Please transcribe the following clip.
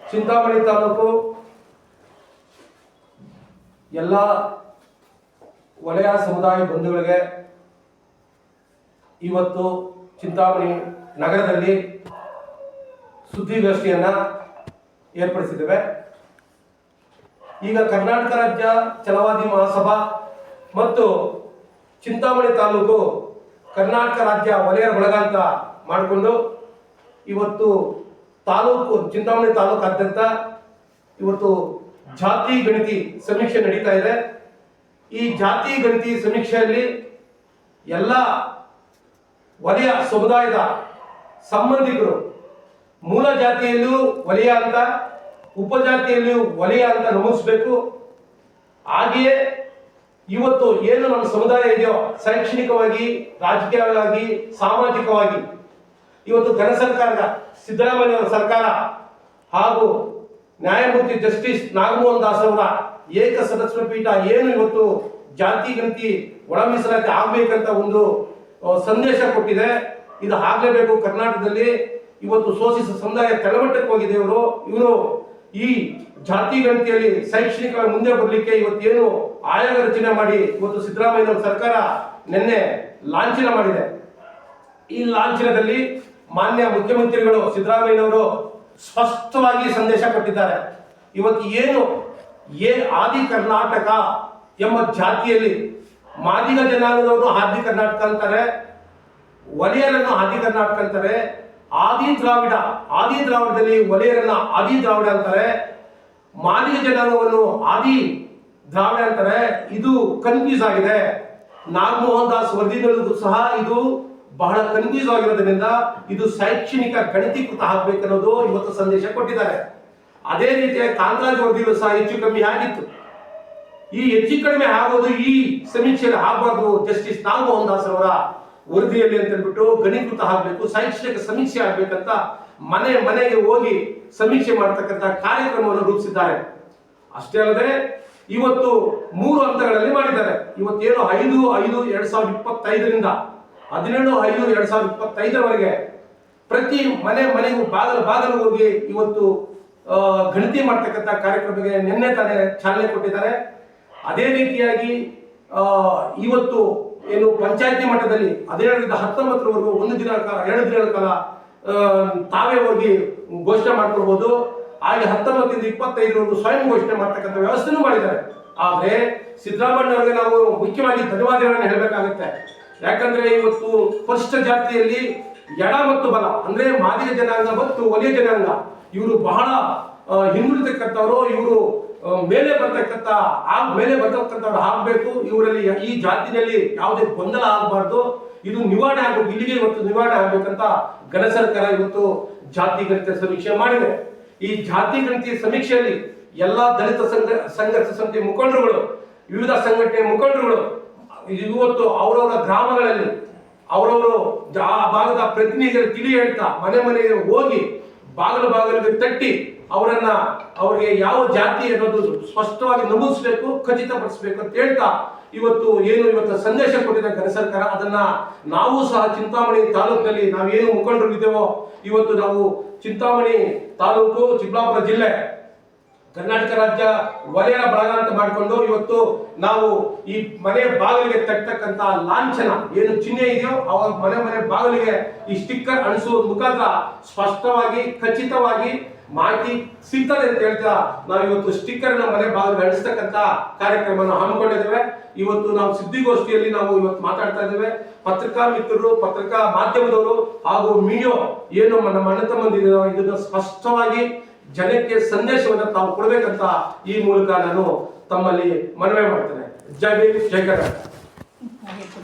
ಚಿಂತಾಮಣಿ ತಾಲೂಕು ಎಲ್ಲ ವಲಯ ಸಮುದಾಯ ಬಂಧುಗಳಿಗೆ ಇವತ್ತು ಚಿಂತಾಮಣಿ ನಗರದಲ್ಲಿ ಸುದ್ದಿಗೋಷ್ಠಿಯನ್ನು ಏರ್ಪಡಿಸಿದ್ದೇವೆ. ಈಗ ಕರ್ನಾಟಕ ರಾಜ್ಯ ಛಲವಾದಿ ಮಹಾಸಭಾ ಮತ್ತು ಚಿಂತಾಮಣಿ ತಾಲೂಕು ಕರ್ನಾಟಕ ರಾಜ್ಯ ವಲಯ ಬಳಗ ಮಾಡಿಕೊಂಡು ಇವತ್ತು ತಾಲೂಕು, ಚಿಂತಾಮಣಿ ತಾಲೂಕಾದ್ಯಂತ ಇವತ್ತು ಜಾತಿ ಗಣತಿ ಸಮೀಕ್ಷೆ ನಡೀತಾ ಇದೆ. ಈ ಜಾತಿ ಗಣತಿ ಸಮೀಕ್ಷೆಯಲ್ಲಿ ಎಲ್ಲ ವಲಯ ಸಮುದಾಯದ ಸಂಬಂಧಿಕರು ಮೂಲ ಜಾತಿಯಲ್ಲೂ ವಲಯ ಅಂತ ಉಪಜಾತಿಯಲ್ಲಿಯೂ ವಲಯ ಅಂತ ನಮೂದಿಸಬೇಕು. ಹಾಗೆಯೇ ಇವತ್ತು ಏನು ನಮ್ಮ ಸಮುದಾಯ ಇದೆಯೋ, ಶೈಕ್ಷಣಿಕವಾಗಿ, ರಾಜಕೀಯವಾಗಿ, ಸಾಮಾಜಿಕವಾಗಿ ಇವತ್ತು ಘನ ಸರ್ಕಾರದ ಸಿದ್ದರಾಮಯ್ಯ ಅವರ ಸರ್ಕಾರ ಹಾಗೂ ನ್ಯಾಯಮೂರ್ತಿ ಜಸ್ಟಿಸ್ ನಾಗಮೋಹನ್ ದಾಸ್ ಅವರ ಏಕ ಸದಸ್ಯ ಪೀಠ ಏನು ಇವತ್ತು ಜಾತಿ ಗಂತಿ ಒಳ ಮೀಸಲಾತಿ ಆಗ್ಬೇಕಂತ ಒಂದು ಸಂದೇಶ ಕೊಟ್ಟಿದೆ. ಇದು ಆಗಲೇಬೇಕು ಕರ್ನಾಟಕದಲ್ಲಿ. ಇವತ್ತು ಶೋಷಿತ ಸಮುದಾಯ ತಳಮಟ್ಟಕ್ಕೆ ಹೋಗಿದೆ ಇವರು. ಇವರು ಈ ಜಾತಿ ಗಣತಿಯಲ್ಲಿ ಶೈಕ್ಷಣಿಕವಾಗಿ ಮುಂದೆ ಬರಲಿಕ್ಕೆ ಇವತ್ತೇನು ಆಯೋಗ ರಚನೆ ಮಾಡಿ ಇವತ್ತು ಸಿದ್ದರಾಮಯ್ಯ ಸರ್ಕಾರ ನಿನ್ನೆ ಲಾಂಛನ ಮಾಡಿದೆ. ಈ ಲಾಂಛನದಲ್ಲಿ ಮಾನ್ಯ ಮುಖ್ಯಮಂತ್ರಿಗಳು ಸಿದ್ದರಾಮಯ್ಯನವರು ಸ್ಪಷ್ಟವಾಗಿ ಸಂದೇಶ ಕೊಟ್ಟಿದ್ದಾರೆ. ಇವತ್ತು ಏನು ಏ ಆದಿ ಕರ್ನಾಟಕ ಎಂಬ ಜಾತಿಯಲ್ಲಿ ಮಾದಿಗ ಜನಾಂಗದವರು ಆದಿ ಕರ್ನಾಟಕ ಅಂತಾರೆ ಒಲೆಯರನ್ನು ಆದಿ ಕರ್ನಾಟಕ ಅಂತಾರೆ, ಆದಿ ದ್ರಾವಿಡ, ಆದಿ ದ್ರಾವಿಡದಲ್ಲಿ ಒಲೆಯರನ್ನ ಆದಿ ದ್ರಾವಿಡ ಅಂತಾರೆ, ಮಾದಿಗ ಜನಾಂಗವನ್ನು ಆದಿ ದ್ರಾವಿಡ ಅಂತಾರೆ. ಇದು ಕನ್ಫ್ಯೂಸ್ ಆಗಿದೆ. ನಾಗಮೋಹನ್ ದಾಸ್ ವರದಿಗಳಿಗೂ ಸಹ ಇದು ಬಹಳ ಕನ್ಫ್ಯೂಸ್ ಆಗಿರೋದ್ರಿಂದ ಇದು ಶೈಕ್ಷಣಿಕ ಗಣಕೀಕೃತ ಆಗ್ಬೇಕನ್ನೋದು ಇವತ್ತು ಸಂದೇಶ ಕೊಟ್ಟಿದ್ದಾರೆ. ಅದೇ ರೀತಿಯಾಗಿ ಕಾಂತರಾಜ್ ವರದಿಗಳು ಸಹ ಹೆಚ್ಚು ಕಮ್ಮಿ ಆಗಿತ್ತು. ಈ ಹೆಚ್ಚು ಕಡಿಮೆ ಆಗೋದು ಈ ಸಮೀಕ್ಷೆಯಲ್ಲಿ ಆಗಬಾರ್ದು, ಜಸ್ಟಿಸ್ ನಾಗಮೋಹನ್ ದಾಸ್ ಅವರ ವರದಿಯಲ್ಲಿ ಅಂತ ಹೇಳ್ಬಿಟ್ಟು ಗಣೀಕೃತ ಆಗಬೇಕು, ಶೈಕ್ಷಣಿಕ ಸಮೀಕ್ಷೆ ಆಗ್ಬೇಕಂತ ಮನೆ ಮನೆಗೆ ಹೋಗಿ ಸಮೀಕ್ಷೆ ಮಾಡತಕ್ಕಂತ ಕಾರ್ಯಕ್ರಮವನ್ನು ರೂಪಿಸಿದ್ದಾರೆ. ಅಷ್ಟೇ ಅಲ್ಲದೆ ಇವತ್ತು ಮೂರು ಹಂತಗಳಲ್ಲಿ ಮಾಡಿದ್ದಾರೆ. ಇವತ್ತೇನು ಐದು ಐದು, ಎರಡ್ ಸಾವಿರದ ಇಪ್ಪತ್ತೈದರಿಂದ ಹದಿನೇಳು, ಐದು, ಎರಡ್ ಸಾವಿರದ ಇಪ್ಪತ್ತೈದರವರೆಗೆ ಪ್ರತಿ ಮನೆ ಮನೆಗೂ, ಬಾಗಿಲು ಬಾಗಲು ಹೋಗಿ ಇವತ್ತು ಗಣತಿ ಮಾಡ್ತಕ್ಕಂಥ ಕಾರ್ಯಕ್ರಮಕ್ಕೆ ನಿನ್ನೆ ತಾನೇ ಚಾಲನೆ ಕೊಟ್ಟಿದ್ದಾರೆ. ಅದೇ ರೀತಿಯಾಗಿ ಇವತ್ತು ಏನು ಪಂಚಾಯತಿ ಮಟ್ಟದಲ್ಲಿ ಹದಿನೇಳರಿಂದ ಹತ್ತೊಂಬತ್ತರವರೆಗೂ ಒಂದು ದಿನ ಕಾಲ, ಎರಡು ದಿನಗಳ ಕಾಲ ತಾವೇ ಹೋಗಿ ಘೋಷಣೆ ಮಾಡ್ಕೊಳ್ಬಹುದು ಹಾಗೆ ಹತ್ತೊಂಬತ್ತರಿಂದ ಇಪ್ಪತ್ತೈದರವರೆಗೂ ಸ್ವಯಂ ಘೋಷಣೆ ಮಾಡ್ತಕ್ಕಂಥ ವ್ಯವಸ್ಥೆನೂ ಮಾಡಿದ್ದಾರೆ. ಆದರೆ ಸಿದ್ದರಾಮಯ್ಯ ಅವರಿಗೆ ನಾವು ಮುಖ್ಯವಾಗಿ ಧನ್ಯವಾದಗಳನ್ನು ಹೇಳಬೇಕಾಗುತ್ತೆ. ಯಾಕಂದ್ರೆ ಇವತ್ತು ಫಸ್ಟ್ ಜಾತಿಯಲ್ಲಿ ಎಡ ಮತ್ತು ಬಲ, ಅಂದ್ರೆ ಮಾದಿಗ ಜನಾಂಗ ಮತ್ತು ಒಲಿಯ ಜನಾಂಗ, ಇವರು ಬಹಳ ಹಿಂದುಳಿತಕ್ಕಂಥವ್ರು, ಇವರು ಮೇಲೆ ಬರ್ತಕ್ಕಂಥ ಆಗ ಮೇಲೆ ಬರ್ತಕ್ಕಂಥವ್ರು ಆಗ್ಬೇಕು. ಇವರಲ್ಲಿ ಈ ಜಾತಿನಲ್ಲಿ ಯಾವುದೇ ಗೊಂದಲ ಆಗಬಾರ್ದು. ಇದು ನಿವಾರಣೆ ಆಗಬೇಕು. ಇಲ್ಲಿಗೆ ಇವತ್ತು ನಿವಾರಣೆ ಆಗ್ಬೇಕಂತ ಘನ ಸರ್ಕಾರ ಇವತ್ತು ಜಾತಿ ಗಣಿತ ಸಮೀಕ್ಷೆ ಮಾಡಿದೆ. ಈ ಜಾತಿ ಗಣಿತ ಸಮೀಕ್ಷೆಯಲ್ಲಿ ಎಲ್ಲಾ ದಲಿತ ಸಂಘ, ಸಂಘರ್ಷ ಸಮಿತಿ ಮುಖಂಡರುಗಳು, ವಿವಿಧ ಸಂಘಟನೆ ಮುಖಂಡರುಗಳು ಇವತ್ತು ಅವರವರ ಗ್ರಾಮಗಳಲ್ಲಿ ಅವರವರು ಆ ಭಾಗದ ಪ್ರತಿನಿಧಿಗಳು ತಿಳಿ ಹೇಳ್ತಾ ಮನೆ ಮನೆಗೆ ಹೋಗಿ ಬಾಗಿಲು ಬಾಗಿಲಿಗೆ ತಟ್ಟಿ ಅವರನ್ನ ಅವರಿಗೆ ಯಾವ ಜಾತಿ ಅನ್ನೋದು ಸ್ಪಷ್ಟವಾಗಿ ನಮೂದಿಸಬೇಕು, ಖಚಿತಪಡಿಸಬೇಕು ಅಂತ ಹೇಳ್ತಾ ಇವತ್ತು ಏನು ಇವತ್ತು ಸಂದೇಶ ಕೊಟ್ಟಿದೆ ಕರೆ ಸರ್ಕಾರ, ಅದನ್ನ ನಾವು ಸಹ ಚಿಂತಾಮಣಿ ತಾಲೂಕಿನಲ್ಲಿ ನಾವೇನು ಮುಖಂಡರು ಇದ್ದೇವೋ ಇವತ್ತು ನಾವು ಚಿಂತಾಮಣಿ ತಾಲೂಕು ಚಿಕ್ಕಬಳ್ಳಾಪುರ ಜಿಲ್ಲೆ ಕರ್ನಾಟಕ ರಾಜ್ಯ ವಲಯ ಬಳಗ ಅಂತ ಮಾಡಿಕೊಂಡು ಇವತ್ತು ನಾವು ಈ ಮನೆ ಬಾಗಿಲಿಗೆ ತಟ್ಟತಕ್ಕಂತ ಲಾಂಛನ ಏನು ಚಿಹ್ನೆ ಇದೆಯೋ ಅವಾಗ ಮನೆ ಮನೆ ಬಾಗಿಲಿಗೆ ಈ ಸ್ಟಿಕ್ಕರ್ ಅಳಿಸುವ ಮುಖಾಂತರ ಸ್ಪಷ್ಟವಾಗಿ, ಖಚಿತವಾಗಿ ಮಾಹಿತಿ ಸಿಗ್ತದೆ ಅಂತ ಹೇಳ್ತಾ ನಾವು ಇವತ್ತು ಸ್ಟಿಕ್ಕರ್ನ ಮನೆ ಬಾಗಿಲಿಗೆ ಅಣಿಸ್ತಕ್ಕಂತ ಕಾರ್ಯಕ್ರಮನ ಹಮ್ಮಿಕೊಂಡಿದ್ದೇವೆ. ಇವತ್ತು ನಾವು ಸುದ್ದಿಗೋಷ್ಠಿಯಲ್ಲಿ ನಾವು ಇವತ್ತು ಮಾತಾಡ್ತಾ ಇದ್ದೇವೆ. ಪತ್ರಿಕಾ ಮಿತ್ರರು, ಪತ್ರಿಕಾ ಮಾಧ್ಯಮದವರು ಹಾಗೂ ಮೀಡಿಯೋ, ಏನು ನಮ್ಮ ಅಣ್ಣ ತಮ್ಮಂದಿರೋ ಇದನ್ನು ಸ್ಪಷ್ಟವಾಗಿ ಜನಕ್ಕೆ ಸಂದೇಶವನ್ನು ತಾವು ಕೊಡಬೇಕಂತ ಈ ಮೂಲಕ ನಾನು ತಮ್ಮಲ್ಲಿ ಮನವಿ ಮಾಡ್ತೇನೆ. ಜೈ ಭೀಮ್